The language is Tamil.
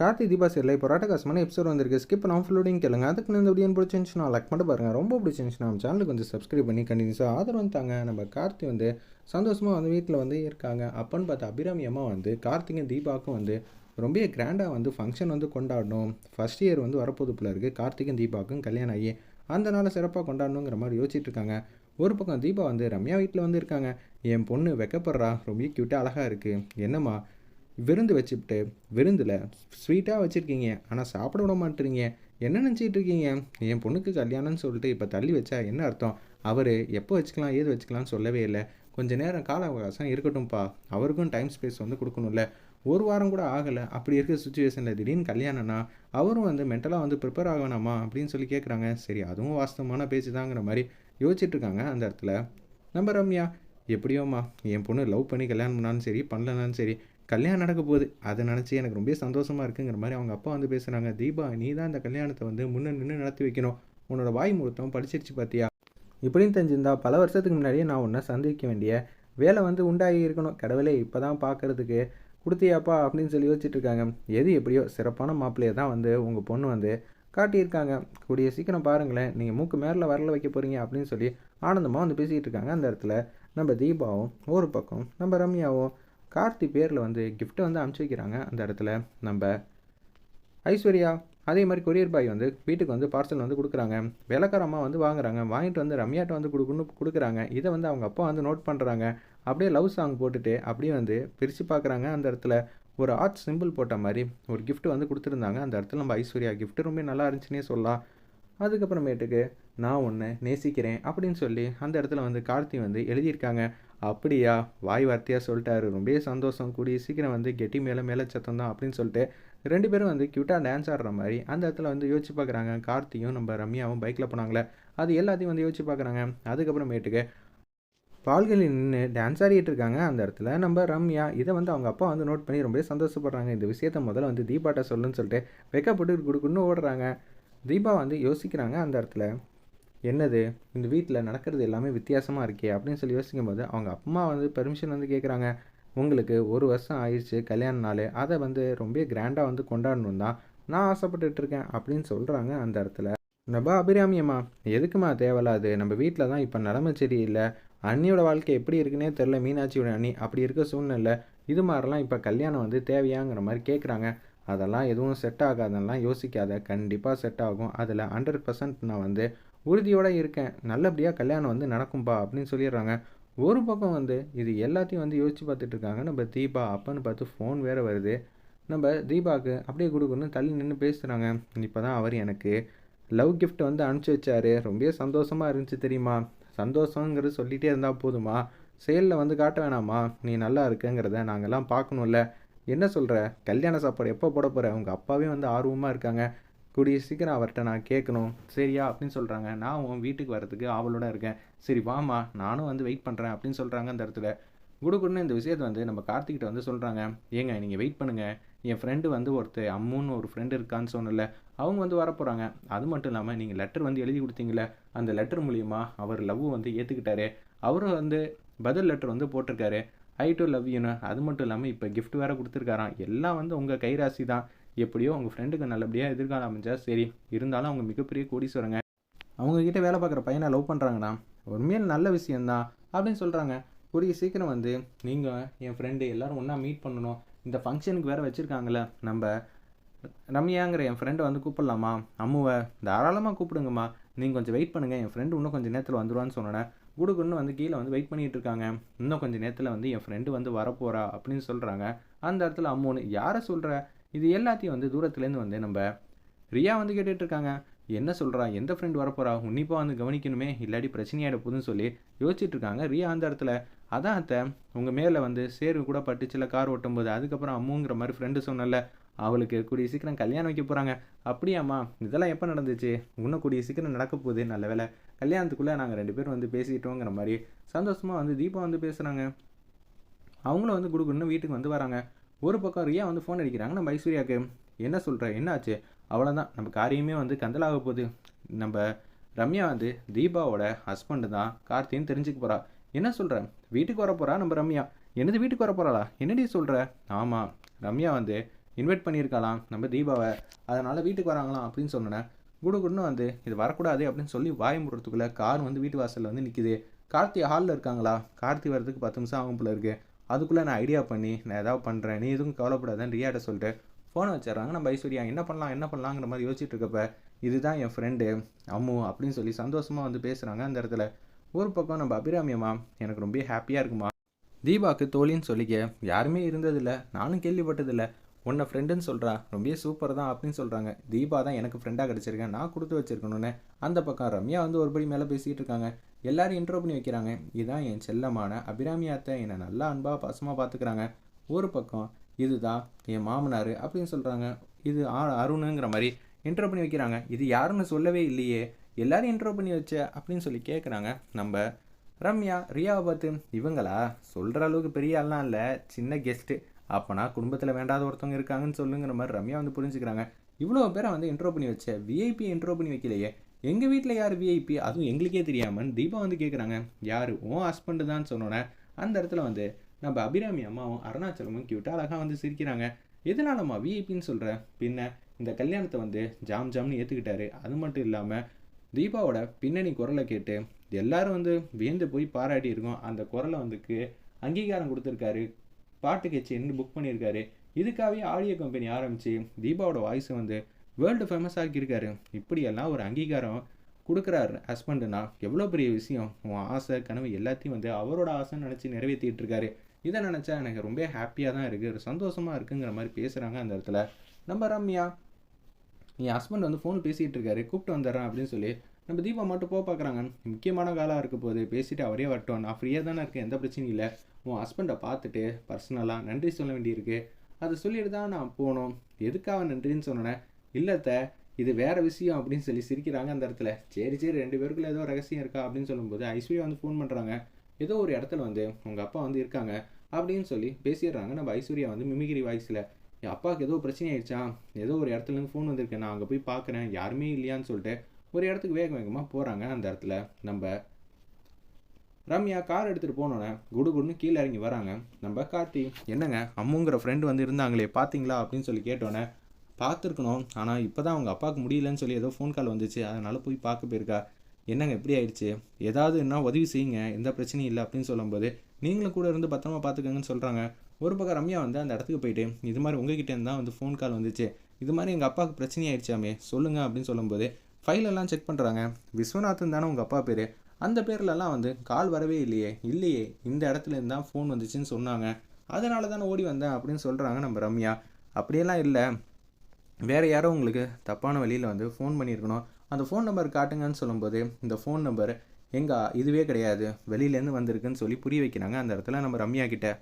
கார்த்தி தீபா சரியில் இப்போ ராட்டகாசமான எபிசோட் வந்திருக்கு. ஸ்கிப் நான் ஃபுல்லோடையும் கேளுங்க. அதுக்கு இந்த வீடியோ பிடிச்சிருந்துச்சுன்னா லைக் மட்டும் பாருங்கள் ரொம்ப பிடிச்சிருந்துச்சுன்னா நம்ம சேனலுக்கு வந்து சப்ஸ்கிரைப் பண்ணி கண்டினியூஸாக ஆதரவு தாங்க. நம்ம கார்த்தி வந்து சந்தோஷமாக வந்து வீட்டில் வந்து இருக்காங்க. அப்பன்னு பார்த்தா அபிராமி அம்மா வந்து கார்த்திகை தீபாவுக்கும் வந்து ரொம்ப கிராண்டாக வந்து ஃபங்க்ஷன் வந்து கொண்டாடணும். ஃபர்ஸ்ட் இயர் வந்து வரப்போது பிள்ளை இருக்குது கார்த்திக்கும் தீபாவுக்கும் கல்யாணம் ஆகி அந்த நாளை சிறப்பாக கொண்டாடணுங்கிற மாதிரி யோசிச்சுட்டு இருக்காங்க. ஒரு பக்கம் தீபா வந்து ரம்யா வீட்டில் வந்து இருக்காங்க. என் பொண்ணு வெக்கப்படுறா. ரொம்ப க்யூட்டாக அழகாக இருக்குது என்னம்மா விருந்து வச்சுட்டு விருந்தில் ஸ்வீட்டாக வச்சுருக்கீங்க ஆனால் சாப்பிட விட மாட்டேறீங்க. என்ன நினச்சிட்டு இருக்கீங்க? என் பொண்ணுக்கு கல்யாணம்னு சொல்லிட்டு இப்போ தள்ளி வச்சா என்ன அர்த்தம்? அவர் எப்போ வச்சுக்கலாம் ஏது வச்சுக்கலாம்னு சொல்லவே இல்லை. கொஞ்சம் நேரம் கால அவகாசம் இருக்கட்டும்ப்பா. அவருக்கும் டைம் ஸ்பேஸ் வந்து கொடுக்கணும்ல. ஒரு வாரம் கூட ஆகலை. அப்படி இருக்கிற சுச்சுவேஷனில் திடீர்னு கல்யாணம்னா அவரும் வந்து மென்டலாக வந்து ப்ரிப்பேர் ஆகணாமா? அப்படின்னு சொல்லி கேட்குறாங்க சரி அதுவும் வாஸ்தவமான பேச்சு தாங்கிற மாதிரி யோசிச்சுட்ருக்காங்க அந்த இடத்துல. நம்ம ரம்யா எப்படியோம்மா? என் பொண்ணு லவ் பண்ணி கல்யாணம் பண்ணாலும் சரி பண்ணலனாலும் சரி கல்யாணம் நடக்க போகுது. அதை நினச்சி எனக்கு ரொம்ப சந்தோஷமாக இருக்குங்கிற மாதிரி அவங்க அப்பா வந்து பேசுகிறாங்க தீபா நீ தான் இந்த கல்யாணத்தை வந்து முன்ன நின்று நடத்தி வைக்கணும். உன்னோட வாய் முழுத்தம் படிச்சிருச்சு பார்த்தியா இப்படின்னு தெரிஞ்சிருந்தா பல வருஷத்துக்கு முன்னாடியே நான் உன்னை சந்திக்க வேண்டிய வேலை வந்து உண்டாகி இருக்கணும். கடவுளே இப்போ தான் பார்க்குறதுக்கு கொடுத்தியாப்பா? அப்படின்னு சொல்லி யோசிச்சுட்டு இருக்காங்க. எது எப்படியோ சிறப்பான மாப்பிள்ளையை தான் வந்து உங்கள் பொண்ணு வந்து காட்டியிருக்காங்க. கூடிய சீக்கிரம் பாருங்களேன். நீங்கள் மூக்கு மேரில் வரல வைக்க போகிறீங்க அப்படின்னு சொல்லி ஆனந்தமாக வந்து பேசிகிட்டு இருக்காங்க. அந்த இடத்துல நம்ம தீபாவும் ஒரு பக்கம் நம்ம ரம்யாவும் கார்த்தி பேரில் வந்து கிஃப்ட்டை வந்து அனுப்பிச்சி வைக்கிறாங்க அந்த இடத்துல. நம்ம ஐஸ்வர்யா அதே மாதிரி கொரியர் பாய் வந்து வீட்டுக்கு வந்து பார்சல் வந்து கொடுக்குறாங்க. விளக்காரமாக வந்து வாங்குறாங்க. வாங்கிட்டு வந்து ரம்யாட்ட வந்து கொடுக்கணும் கொடுக்குறாங்க. இதை வந்து அவங்க அப்பா வந்து நோட் பண்ணுறாங்க அப்படியே லவ் சாங் போட்டுட்டு அப்படியே வந்து பிரித்து பார்க்குறாங்க அந்த இடத்துல. ஒரு ஆர்ட் சிம்பிள் போட்ட மாதிரி ஒரு கிஃப்ட் வந்து கொடுத்துருந்தாங்க. அந்த இடத்துல நம்ம ஐஸ்வர்யா கிஃப்ட் ரொம்ப நல்லா இருந்துச்சுன்னே சொல்லலாம். அதுக்கப்புறமேட்டுக்கு நான் ஒன்று நேசிக்கிறேன் அப்படின்னு சொல்லி அந்த இடத்துல வந்து கார்த்தி வந்து எழுதியிருக்காங்க. அப்படியா? வாய் வார்த்தையாக சொல்லிட்டாரு. ரொம்ப சந்தோஷம். கூடி சீக்கிரம் வந்து கெட்டி மேலே மேலே சத்தம் தான் அப்படின்னு சொல்லிட்டு ரெண்டு பேரும் வந்து க்யூட்டாக டான்ஸ் ஆடுற மாதிரி அந்த இடத்துல வந்து யோசிச்சு பார்க்குறாங்க. கார்த்தியும் நம்ம ரம்யாவும் பைக்கில் போனாங்களே. அது எல்லாத்தையும் வந்து யோசிச்சு பார்க்குறாங்க. அதுக்கப்புறமேட்டுக்கு பால்களில் நின்று டான்ஸ் ஆடிட்டு இருக்காங்க அந்த இடத்துல. நம்ம ரம்யா இதை வந்து அவங்க அப்பா வந்து நோட் பண்ணி ரொம்பவே சந்தோஷப்படுறாங்க. இந்த விஷயத்த முதல்ல வந்து தீபாட்ட சொல்லுன்னு சொல்லிட்டு வெக்கப்பட்டு கொடுக்குன்னு ஓடுறாங்க. தீபா வந்து யோசிக்கிறாங்க அந்த இடத்துல. என்னது இந்த வீட்டில் நடக்கிறது எல்லாமே வித்தியாசமாக இருக்கே அப்படின்னு சொல்லி யோசிக்கும் போது அவங்க அம்மா வந்து பெர்மிஷன் வந்து கேட்குறாங்க உங்களுக்கு ஒரு வருஷம் ஆயிடுச்சு கல்யாண நாள். அதை வந்து ரொம்ப கிராண்டாக வந்து கொண்டாடணும் தான் நான் ஆசைப்பட்டுட்டு இருக்கேன் அப்படின்னு சொல்கிறாங்க அந்த இடத்துல. நம்ம அபிராமியம்மா எதுக்குமா தேவையில்லாது நம்ம வீட்டில் தான் இப்போ நிலமை சரியில்லை. அண்ணியோட வாழ்க்கை எப்படி இருக்குன்னே தெரில மீனாட்சியோட அண்ணி அப்படி இருக்க சூழ்நிலை. இது மாதிரிலாம் இப்போ கல்யாணம் வந்து தேவையாங்கிற மாதிரி கேட்குறாங்க அதெல்லாம் எதுவும் செட் ஆகாதெல்லாம் யோசிக்காத. கண்டிப்பாக செட் ஆகும். அதில் ஹண்ட்ரட் பர்சன்ட் நான் வந்து உறுதியோடு இருக்கேன். நல்லபடியாக கல்யாணம் வந்து நடக்கும்பா அப்படின்னு சொல்லிடுறாங்க. ஒரு பக்கம் வந்து இது எல்லாத்தையும் வந்து யோசித்து பார்த்துட்டு இருக்காங்க. நம்ம தீபா அப்பன்னு பார்த்து ஃபோன் வேறு வருது. நம்ம தீபாவுக்கு அப்படியே கொடுக்கணும்னு தள்ளி நின்று பேசுகிறாங்க இப்போ தான் அவர் எனக்கு லவ் கிஃப்ட் வந்து அனுப்பிச்சி வச்சாரு. ரொம்ப சந்தோஷமாக இருந்துச்சு தெரியுமா? சந்தோஷங்கிறது சொல்லிகிட்டே இருந்தால் போதுமா? செயலில் வந்து காட்ட வேணாமா? நீ நல்லா இருக்குங்கிறத நாங்கள்லாம் பார்க்கணும்ல. என்ன சொல்கிற கல்யாண சாப்பாடு எப்போ போட போகிற உங்கள் அப்பாவே வந்து ஆர்வமாக இருக்காங்க. கூடிய சீக்கிரம் அவர்கிட்ட நான் கேட்கணும். சரியா? அப்படின்னு சொல்கிறாங்க நான் உன் வீட்டுக்கு வரதுக்கு ஆவலோட இருக்கேன். சரி வாமா நானும் வந்து வெயிட் பண்ணுறேன் அப்படின்னு சொல்கிறாங்க அந்த இடத்துல. குடுகுடுன்னு இந்த விஷயத்தை வந்து நம்ம கார்த்திகிட்ட வந்து சொல்கிறாங்க ஏங்க நீங்கள் வெயிட் பண்ணுங்கள் என் ஃப்ரெண்டு வந்து ஒருத்தர் அம்முன்னு ஒரு ஃப்ரெண்டு இருக்கான்னு சொன்னல அவங்க வந்து வரப்போகிறாங்க அது மட்டும் இல்லாமல் நீங்கள் லெட்டர் வந்து எழுதி கொடுத்தீங்களே அந்த லெட்டர் மூலிமா அவர் லவ் வந்து ஏற்றுக்கிட்டாரு அவரும் வந்து பதில் லெட்டர் வந்து போட்டிருக்காரு. ஐ டு லவ் யூனு அது மட்டும் இல்லாமல் இப்போ கிஃப்ட் வேறு கொடுத்துருக்காராம். எல்லாம் வந்து உங்கள் கைராசி தான் எப்படியோ உங்கள் ஃப்ரெண்டுக்கு நல்லபடியாக எதிர்காலம் அமைஞ்சா சரி இருந்தாலும் அவங்க மிகப்பெரிய கோடீஸ்வரங்க. அவங்கக்கிட்ட வேலை பார்க்குற பையனை லவ் பண்ணுறாங்கண்ணா உண்மையில் நல்ல விஷயந்தான் அப்படின்னு சொல்கிறாங்க கூடிய சீக்கிரம் வந்து நீங்கள் என் ஃப்ரெண்டு எல்லாரும் ஒன்றா மீட் பண்ணணும். இந்த ஃபங்க்ஷனுக்கு வேறு வச்சுருக்காங்களே நம்ம ரம்யாங்கிற என் ஃப்ரெண்டை வந்து கூப்பிடலாமா? அம்முவை தாராளமாக கூப்பிடுங்கம்மா. நீங்கள் கொஞ்சம் வெயிட் பண்ணுங்கள் என் ஃப்ரெண்டு இன்னும் கொஞ்சம் நேரத்தில் வந்துடுவான்னு சொன்னேன் குடுக்குன்னு வந்து கீழே வந்து வெயிட் பண்ணிகிட்டு இருக்காங்க. இன்னும் கொஞ்சம் நேரத்தில் வந்து என் ஃப்ரெண்டு வந்து வரப்போகிறா அப்படின்னு சொல்கிறாங்க அந்த இடத்துல அம்முன்னு யாரை சொல்கிற இது எல்லாத்தையும் வந்து தூரத்துலேருந்து வந்து நம்ம ரியா வந்து கேட்டுட்ருக்காங்க. என்ன சொல்கிறா எந்த ஃப்ரெண்ட் வரப்போகிறா உன்னிப்பாக வந்து கவனிக்கணுமே. இல்லாட்டி பிரச்சனையாயிட போதுன்னு சொல்லி யோசிச்சுட்டு இருக்காங்க ரியா அந்த இடத்துல அதான் அத்தை உங்கள் மேலே வந்து சேர்வு கூட பட்டுச்சுல கார் ஓட்டும்போது அதுக்கப்புறம் அம்முங்கிற மாதிரி ஃப்ரெண்டு சொன்னல அவளுக்கு கூடிய சீக்கிரம் கல்யாணம் வைக்க போகிறாங்க அப்படியாம்மா இதெல்லாம் எப்போ நடந்துச்சு? இன்னும் கூடிய சீக்கிரம் நடக்க போகுது நல்ல வேலை கல்யாணத்துக்குள்ளே நாங்கள் ரெண்டு பேரும் வந்து பேசிக்கிட்டோங்கிற மாதிரி சந்தோஷமாக வந்து தீபா வந்து பேசுகிறாங்க அவங்களும் வந்து குடுக்குன்னு வீட்டுக்கு வந்து வராங்க. ஒரு பக்கம் ரியா வந்து ஃபோன் அடிக்கிறாங்க. நம்ம ஐஸ்வர்யாவுக்கு என்ன சொல்கிற என்னாச்சு? அவ்வளோதான் நம்ம காரியமே வந்து கந்தலாக போகுது. நம்ம ரம்யா வந்து தீபாவோட ஹஸ்பண்டு தான் கார்த்தின்னு தெரிஞ்சுக்க போகிறா என்ன சொல்கிற வீட்டுக்கு வர போகிறா நம்ம ரம்யா? என்னது வீட்டுக்கு வர போகிறாளா என்னடி சொல்கிற ஆமாம் ரம்யா வந்து இன்வைட் பண்ணியிருக்கலாம் நம்ம தீபாவை. அதனால் வீட்டுக்கு வராங்களாம் அப்படின்னு சொன்னேன் குடுகுடுன்னு வந்து இது வரக்கூடாது அப்படின்னு சொல்லி வாய் முடுறதுக்குள்ளே கார் வந்து வீட்டு வாசலில் வந்து நிற்கிது கார்த்தி ஹாலில் இருக்காங்களா? கார்த்தி வரதுக்கு பத்து நிமிஷம் ஆகும் போல இருக்குது அதுக்குள்ளே நான் ஐடியா பண்ணி நான் ஏதாவது பண்ணுறேன் நீ எதுவும் கவலைப்படாதேன்னு ரியாட்ட சொல்லிட்டு ஃபோனை வச்சிடறாங்க. நம்ம ஐஸ்வர்யா என்ன பண்ணலாம் என்ன பண்ணலாங்கிற மாதிரி யோசிச்சுட்டு இருக்கப்ப இதுதான் என் ஃப்ரெண்டு அம்மு அப்படின்னு சொல்லி சந்தோஷமாக வந்து பேசுகிறாங்க அந்த இடத்துல. ஒரு பக்கம் நம்ம அபிராமியம்மா எனக்கு ரொம்ப ஹாப்பியாக இருக்குமா? தீபாவுக்கு தோழின்னு சொல்லிக்க யாருமே இருந்ததில்ல. நானும் கேள்விப்பட்டதில்லை. உன்னை ஃப்ரெண்டுன்னு சொல்கிறா ரொம்ப சூப்பர் தான் அப்படின்னு சொல்கிறாங்க தீபா தான் எனக்கு ஃப்ரெண்டாக கிடச்சிருக்கேன். நான் கொடுத்து வச்சிருக்கணும்னு. அந்த பக்கம் ரம்யா வந்து ஒருபடி மேலே பேசிகிட்டு இருக்காங்க. எல்லாரும் இன்ட்ரோ பண்ணி வைக்கிறாங்க. இதுதான் என் செல்லமான அபிராமி அத்தை. என்னை நல்லா அன்பாக பாசமாக பார்த்துக்கிறாங்க ஒரு பக்கம் இதுதான் என் மாமனார் அப்படின்னு சொல்கிறாங்க இது ஆ அருணுங்கிற மாதிரி இன்ட்ரோ பண்ணி வைக்கிறாங்க. இது யாருன்னு சொல்லவே இல்லையே. எல்லாரும் இன்ட்ரோ பண்ணி வச்ச அப்படின்னு சொல்லி கேட்குறாங்க நம்ம ரம்யா ரியாவை பார்த்து இவங்களா? சொல்கிற அளவுக்கு பெரிய ஆள்லாம் இல்லை. சின்ன கெஸ்ட்டு அப்போனா குடும்பத்தில் வேண்டாத ஒருத்தவங்க இருக்காங்கன்னு சொல்லுங்கிற மாதிரி ரம்யா வந்து புரிஞ்சுக்கிறாங்க. இவ்வளோ பேரை வந்து இன்ட்ரோ பண்ணி வச்ச விஐபி இன்ட்ரோ பண்ணி வைக்கலையே. எங்கள் வீட்டில் யார் விஐபி அதுவும் எங்களுக்கே தெரியாமல் தீபா வந்து கேட்குறாங்க யார்? உன் ஹஸ்பண்டு தான் சொன்னோன்னே அந்த இடத்துல வந்து நம்ம அபிராமி அம்மாவும் அருணாச்சலமும் கியூட்டாக அழகாக வந்து சிரிக்கிறாங்க. எதனாலம்மா விஐபின்னு சொல்கிற பின்ன இந்த கல்யாணத்தை வந்து ஜாம் ஜாம்னு ஏற்றுக்கிட்டாரு அது மட்டும் இல்லாமல் தீபாவோட பின்னணி குரலை கேட்டு எல்லாரும் வந்து வியந்து போய் பாராட்டி இருக்கோம். அந்த குரலை வந்துக்கு அங்கீகாரம் கொடுத்துருக்காரு. பாட்டு கச்சேரின்னு புக் பண்ணியிருக்காரு இதுக்காகவே ஆடியோ கம்பெனி ஆரம்பித்து தீபாவோட வாய்ஸை வந்து வேர்ல்டு ஃபேமஸ் ஆக்கியிருக்காரு. இப்படியெல்லாம் ஒரு அங்கீகாரம் கொடுக்குறாரு ஹஸ்பண்டுனா எவ்வளோ பெரிய விஷயம்? உன் ஆசை கனவு எல்லாத்தையும் வந்து அவரோட ஆசைன்னு நினச்சி நிறைவேற்றிட்டு இருக்காரு. இதை நினச்சா எனக்கு ரொம்ப ஹாப்பியாக தான் இருக்குது சந்தோஷமாக இருக்குங்கிற மாதிரி பேசுகிறாங்க அந்த இடத்துல. நம்ம ரம்யா என் ஹஸ்பண்ட் வந்து ஃபோன் பேசிகிட்டு இருக்காரு. கூப்பிட்டு வந்துடுறேன் அப்படின்னு சொல்லி நம்ம தீபா மட்டும் போக பார்க்குறாங்க. முக்கியமான காலாக இருக்க போது பேசிட்டு அவரே வரட்டும். நான் ஃப்ரீயாக தானே இருக்கேன். எந்த பிரச்சனையும் இல்லை. உன் ஹஸ்பண்டை பார்த்துட்டு பர்சனலாக நன்றி சொல்ல வேண்டியிருக்கு. அதை சொல்லிட்டு தான் நான் போகணும் எதுக்காக நன்றின்னு சொன்னேன். இல்லைத்த இது வேறு விஷயம் அப்படின்னு சொல்லி சிரிக்கிறாங்க அந்த இடத்துல. சரி சரி ரெண்டு பேருக்குள்ள ஏதோ ரகசியம் இருக்கா அப்படின்னு சொல்லும்போது ஐஸ்வர்யா வந்து ஃபோன் பண்ணுறாங்க ஏதோ ஒரு இடத்துல வந்து உங்கள் அப்பா வந்து இருக்காங்க அப்படின்னு சொல்லி பேசிடுறாங்க. நம்ம ஐஸ்வர்யா வந்து மிமிகிரி வாய்ஸில் என் அப்பாவுக்கு ஏதோ பிரச்சனை ஆயிடுச்சா? ஏதோ ஒரு இடத்துலேருந்து ஃபோன் வந்திருக்கு நான் அங்கே போய் பார்க்குறேன் யாருமே இல்லையான்னு சொல்லிட்டு ஒரு இடத்துக்கு வேக வேகமாக போகிறாங்க அந்த இடத்துல. நம்ம ரம்யா கார் எடுத்துகிட்டு போனோன்னே குடு குடுன்னு கீழே இறங்கி வராங்க. நம்ம கார்த்தி என்னங்க அம்முங்கிற ஃப்ரெண்டு வந்து இருந்தாங்களே பார்த்தீங்களா அப்படின்னு சொல்லி கேட்டோன்னே பார்த்துருக்கணும். ஆனால் இப்போ தான் அவங்க அப்பாவுக்கு முடியலன்னு சொல்லி ஏதோ ஃபோன் கால் வந்துச்சு. அதனால் போய் பார்க்க போயிருக்கா. என்னங்க எப்படி ஆயிடுச்சு? ஏதாவது என்ன உதவி செய்யுங்க. எந்த பிரச்சனையும் இல்லை அப்படின்னு சொல்லும்போது நீங்களும் கூட இருந்து பத்திரமா பார்த்துக்கங்கன்னு சொல்கிறாங்க ஒரு பக்கம் ரம்யா வந்து அந்த இடத்துக்கு போயிட்டு இது மாதிரி உங்ககிட்ட தான் வந்து ஃபோன் கால் வந்துச்சு. இது மாதிரி எங்கள் அப்பாவுக்கு பிரச்சனை ஆயிடுச்சாமே சொல்லுங்கள் அப்படின்னு சொல்லும்போது ஃபைலெல்லாம் செக் பண்ணுறாங்க விஸ்வநாதன் தானே உங்கள் அப்பா பேர். அந்த பேர்லலாம் வந்து கால் வரவே இல்லையே இல்லையே இந்த இடத்துல இருந்து தான் ஃபோன் வந்துச்சுன்னு சொன்னாங்க. அதனால தானே ஓடி வந்தேன் அப்படின்னு சொல்கிறாங்க நம்ம ரம்யா. அப்படியெல்லாம் இல்லை. வேறு யாரோ உங்களுக்கு தப்பான வழியில் வந்து ஃபோன் பண்ணியிருக்கணும். அந்த ஃபோன் நம்பர் காட்டுங்கன்னு சொல்லும்போது இந்த ஃபோன் நம்பர் எங்கே இதுவே கிடையாது. வெளியிலேருந்து வந்திருக்குன்னு சொல்லி புரிய வைக்கிறாங்க. அந்த இடத்துல நம்ம ரம்யா கிட்ட.